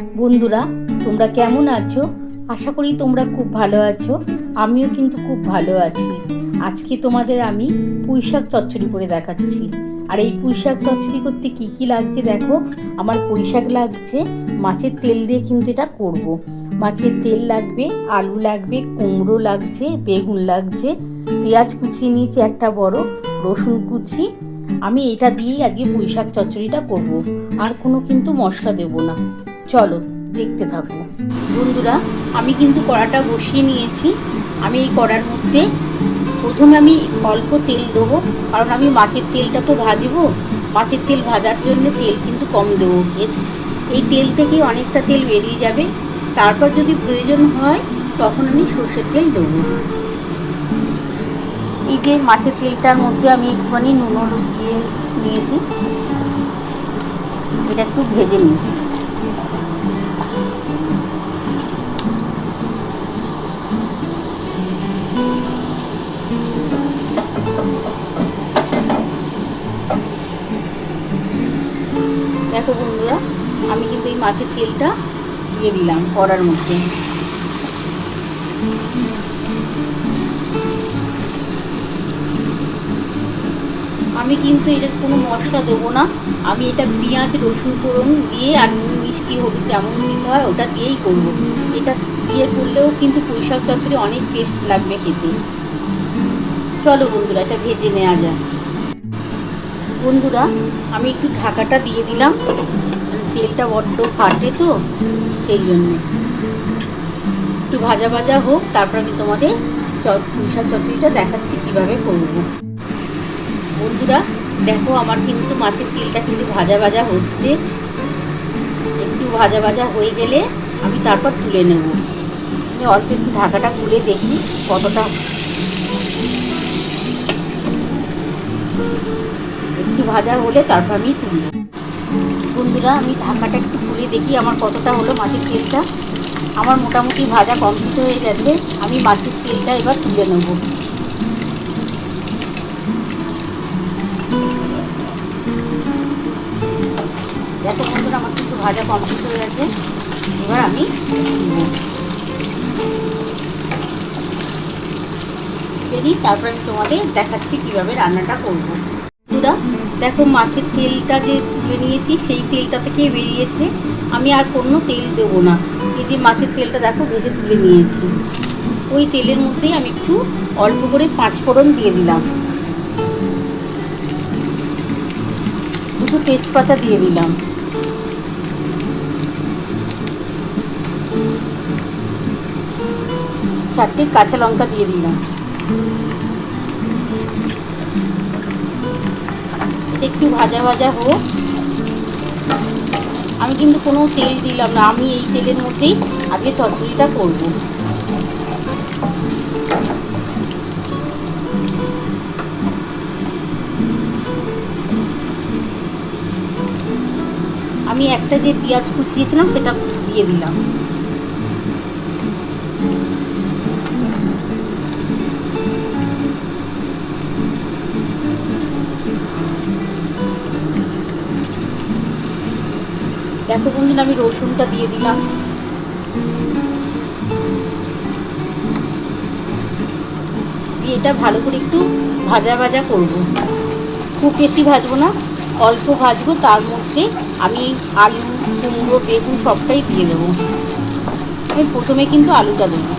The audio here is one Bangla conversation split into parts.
বন্ধুরা, তোমরা কেমন আছো? আশা করি তোমরা খুব ভালো আছো। আমিও কিন্তু খুব ভালো আছি। আজকে তোমাদের আমি পুঁই শাক চচ্চড়ি করে দেখাচ্ছি। আর এই পুঁই শাক চচ্চড়ি করতে কি কি লাগছে দেখো? আমার পুঁই শাক লাগছে, মাছের তেল দিয়ে কিন্তু এটা করব। মাছের তেল লাগবে, আলু লাগবে, কুমড়ো লাগছে, বেগুন লাগছে, পেঁয়াজ কুচিয়ে নিয়েছি একটা বড়, রসুন কুচি। আমি এটা দিয়েই আজকে পুঁই শাক চচ্চড়িটা করব। আর কোনো কিন্তু মশলা দেব না। চলো, দেখতে থাকো বন্ধুরা, আমি কিন্তু কড়াটা বসিয়ে নিয়েছি। আমি এই কড়ার মধ্যে প্রথমে আমি অল্প তেল দেবো, কারণ আমি মাছের তেলটা তো ভাজবো। মাছের তেল ভাজার জন্য তেল কিন্তু কম দেবো। এই তেল থেকে অনেকটা তেল বেরিয়ে যাবে। তারপর যদি প্রয়োজন হয়, তখন আমি সর্ষের তেল দেবো। এই যে মাছের তেলটার মধ্যে আমি একটুখানি নুন দিয়ে নিয়েছি। এটা একটু ভেজে নিই। দেখো বন্ধুরা, আমি কিন্তু এই মাছের তেলটা দিয়ে দিলাম কড়ার মধ্যে। আমি কিন্তু এটা কোনো মশলা দেবো না, আমি এটা পেঁয়াজ, রসুন, ফোড়ন দিয়ে আর নুন, মিষ্টি, হলুদ যেমন দিতে হয় ওটা দিয়েই করব। এটা দিয়ে করলেও কিন্তু পুঁই শাক চচ্চড়ি অনেক টেস্ট লাগবে খেতে। চলো বন্ধুরা, এটা ভেজে নেওয়া যায় বন্ধুরা, আমি একটু ঢাকাটা দিয়ে দিলাম। তেলটা বড্ড ফাটে তো, সেই জন্য। একটু ভাজা ভাজা হোক, তারপর আমি তোমাদের পুঁইশাক চচ্চড়িটা দেখাচ্ছি কীভাবে করব। বন্ধুরা, দেখো আমার কিন্তু মাছের তেলটা কিন্তু ভাজা ভাজা হচ্ছে। একটু ভাজা ভাজা হয়ে গেলে আমি তারপর তুলে নেব। আমি অল্প একটু ঢাকাটা খুলে দেখি কতটা একটু ভাজা হলে তারপর আমি তুলব বন্ধুরা, আমি ঢাকাটা একটু খুলে দেখি আমার কতটা হলো মাছের তেলটা। আমার মোটামুটি ভাজা কমপ্লিট হয়ে গেছে। আমি মাছের তেলটা এবার তুলে নেব। দেখো বন্ধুরা, আমার কিন্তু ভাজা কমপ্লিট হয়ে গেছে। এবার আমি তারপর আমি তোমাদের দেখাচ্ছি কীভাবে রান্নাটা করব। বন্ধুরা দেখো মাছের তেলটা যে তুলে নিয়েছি, সেই তেলটা থেকে বেরিয়েছে। আমি আর কোনো তেল দেবো না। এই যে মাছের তেলটা দেখো ভেজে তুলে নিয়েছি। ওই তেলের মধ্যেই আমি একটু অল্প করে পাঁচ ফোড়ন দিয়ে দিলাম। দুটো তেজপাতা দিয়ে দিলাম। চারটে কাঁচা লঙ্কা দিয়ে দিলাম। একটু ভাজা ভাজা হোক। আমি কিন্তু কোনো তেল দিলাম না, আমি এই তেলের মধ্যেই আগে চচড়িটা করব। আমি একটা যে পেঁয়াজ কুচিয়েছিলাম, সেটা দিয়ে দিলাম। বন্ধুরা আমি রসুনটা দিয়ে দিলাম। এটা ভালো করে একটু ভাজা ভাজা করব। খুব বেশি ভাজবো না, অল্প ভাজবো, তার মধ্যে আমি আলু, কুমড়ো, বেগুন সবটাই দিয়ে দেবো। আমি প্রথমে কিন্তু আলুটা দেবো।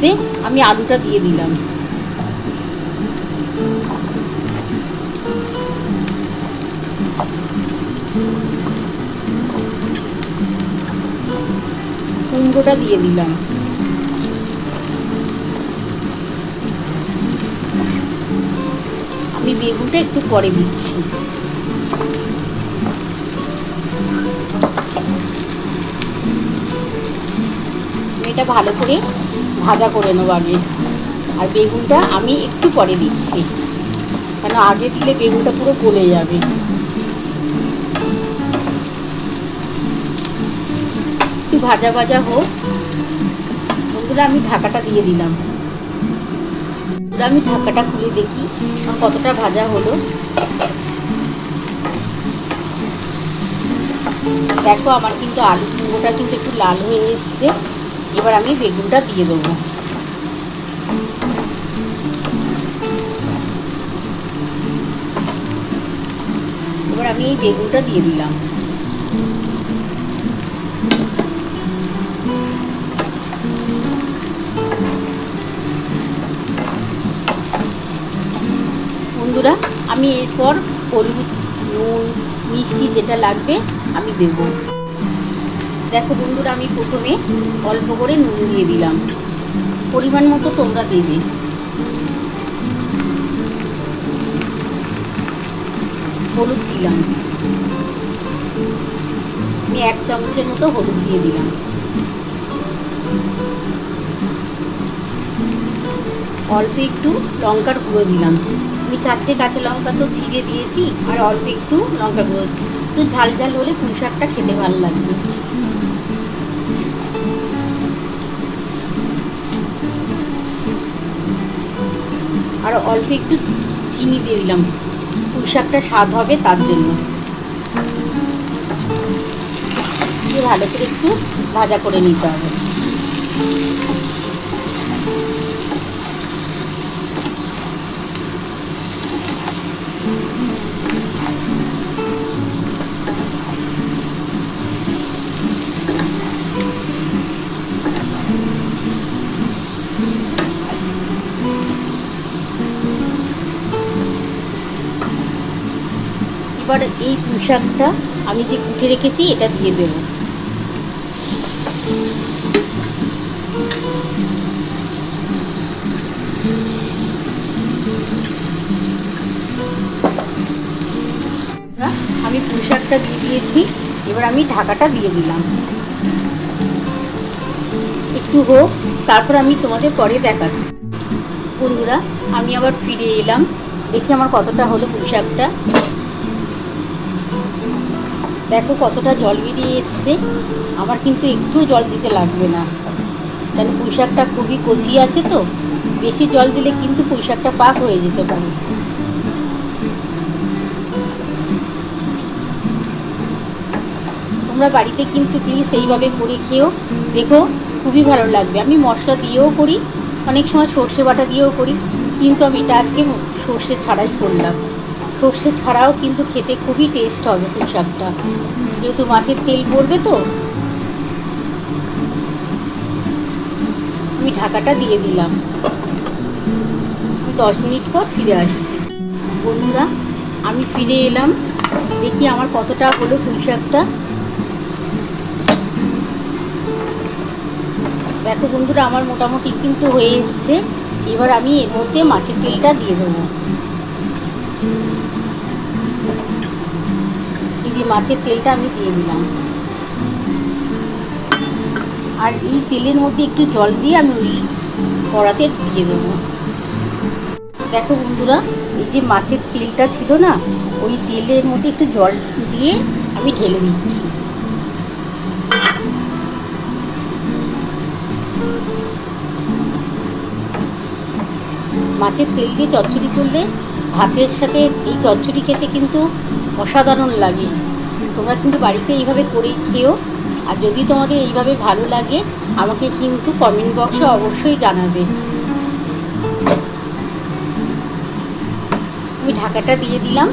মধ্যে আমি আলুটা দিয়ে দিলাম। কুমড়োটা দিয়ে দিলাম। আমি বেগুনটা একটু পরে দিচ্ছি। এটা ভালো করে ভাজা করে নেব আগে। আর বেগুনটা আমি একটু পরে দিচ্ছি। কেন আগে দিলে বেগুনটা পুরো গলে যাবে। একটু ভাজা ভাজা হোক। বন্ধুরা, আমি ঢাকাটা দিয়ে দিলাম। আমি ঢাকাটা খুলে দেখি কতটা ভাজা হলো। দেখো, আমার কিন্তু আলু কুমড়োটা কিন্তু একটু লাল হয়ে এসছে। এবার আমি বেগুনটা দিয়ে দেবো। এবার আমি এই বেগুনটা দিয়ে দিলাম। বন্ধুরা, আমি এরপর হলুদ, নুন, মিষ্টি যেটা লাগবে, আমি দেব। দেখো বন্ধুরা, আমি প্রথমে অল্প করে নুন দিয়ে দিলাম। পরিমাণ মতো তোমরা দেবে। হলুদ দিলাম। আমি এক চামচের মতো হলুদ দিয়ে দিলাম। অল্প একটু লঙ্কার গুঁড়ো দিলাম। আমি চারটে কাঁচা লঙ্কা তো ছিঁড়ে দিয়েছি, আর অল্প একটু লঙ্কা গুঁড়ো। একটু ঝাল ঝাল হলে পুঁই শাকটা খেতে ভালো লাগবে। আর অল্প একটু চিনি দিয়ে দিলাম। পুঁই শাকটা স্বাদ হবে তার জন্য। ভালো করে একটু ভাজা করে নিতে হবে। এবার এই পুঁই শাকটা আমি যে কুটে রেখেছি, এটা দিয়ে দেবো। আমি পুঁই শাকটা দিয়ে দিয়েছি, এবার আমি ঢাকাটা দিয়ে দিলাম। একটু হোক, তারপর আমি তোমাদের পরে দেখাচ্ছি। বন্ধুরা, আমি আবার ফিরে এলাম। দেখি আমার কতটা হলো পুঁই শাকটা দেখো কতটা জল বেরিয়ে এসছে। আমার কিন্তু একটু জল দিতে লাগবে না। কেন পুঁই শাকটা খুবই কচি আছে তো। বেশি জল দিলে কিন্তু পুঁই শাকটা পাক হয়ে যেতে পারে। তোমরা বাড়িতে কিন্তু প্লিজ এইভাবে করে খেয়েও দেখো, খুবই ভালো লাগবে। আমি মশলা দিয়েও করি, অনেক সময় সর্ষে বাটা দিয়েও করি। কিন্তু আমি এটা আজকে সর্ষে ছাড়াই করলাম। সর্ষে ছাড়াও কিন্তু খেতে খুবই টেস্ট হবে পুঁই শাকটা যেহেতু মাছের তেল পড়বে তো। আমি ঢাকাটা দিয়ে দিলাম। দশ মিনিট পর ফিরে আসি বন্ধুরা, আমি ফিরে এলাম। দেখি আমার কতটা হলো পুঁই শাকটা। দেখো বন্ধুরা, আমার মোটামুটি কিন্তু হয়ে এসছে। এবার আমি এর মধ্যে মাছের তেলটা দিয়ে দেবো। যে মাছের তেলটা আমি দিয়ে দিলাম। আর এই তেলের মধ্যে একটু জল দিয়ে আমি ওই কড়াতে দিয়ে দেবো। দেখো বন্ধুরা, এই যে মাছের তেলটা ছিল না, ওই তেলের মধ্যে একটু জল দিয়ে আমি ঢেলে দিচ্ছি। মাছের তেল দিয়ে চচ্চড়ি করলে ভাতের সাথে এই চচ্চড়ি খেতে কিন্তু অসাধারণ লাগে। তোমরা কিন্তু বাড়িতে এইভাবে করে খেও। আর যদি তোমাদের এইভাবে ভালো লাগে, আমাকে কিন্তু কমেন্ট বক্সে অবশ্যই জানাবে। আমি ঢাকাটা দিয়ে দিলাম।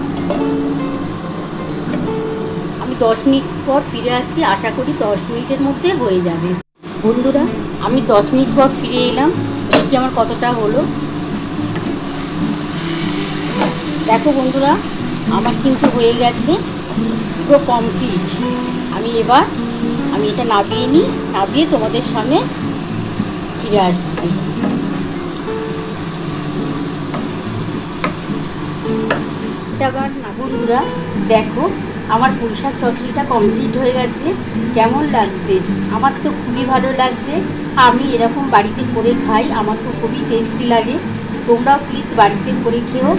আমি দশ মিনিট পর ফিরে আসছি আশা করি দশ মিনিটের মধ্যে হয়ে যাবে। বন্ধুরা, আমি দশ মিনিট পর ফিরে এলাম। দেখি আমার কতটা হলো। দেখো বন্ধুরা, আমার কিন্তু হয়ে গেছে। পুরো কমপ্লিট আমি এবার, আমি এটা নাবিয়ে নিই, নাবিয়ে তোমাদের সামনে ফিরে আসছি। আবার বন্ধুরা, দেখো, আমার পুঁইশাক চচড়িটা কমপ্লিট হয়ে গেছে। কেমন লাগছে? আমার তো খুবই ভালো লাগছে। আমি এরকম বাড়িতে করে খাই, আমার তো খুবই টেস্টি লাগে। তোমরাও প্লিজ বাড়িতে করে খেও।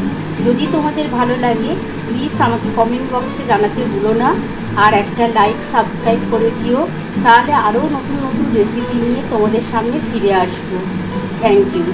যদি তোমাদের ভালো লাগে প্লিজ আমাকে কমেন্ট বক্সে জানাতে ভুলো না। আর একটা লাইক সাবস্ক্রাইব করে দিও। তাহলে আরও নতুন নতুন রেসিপি নিয়ে তোমাদের সামনে ফিরে আসব। Thank you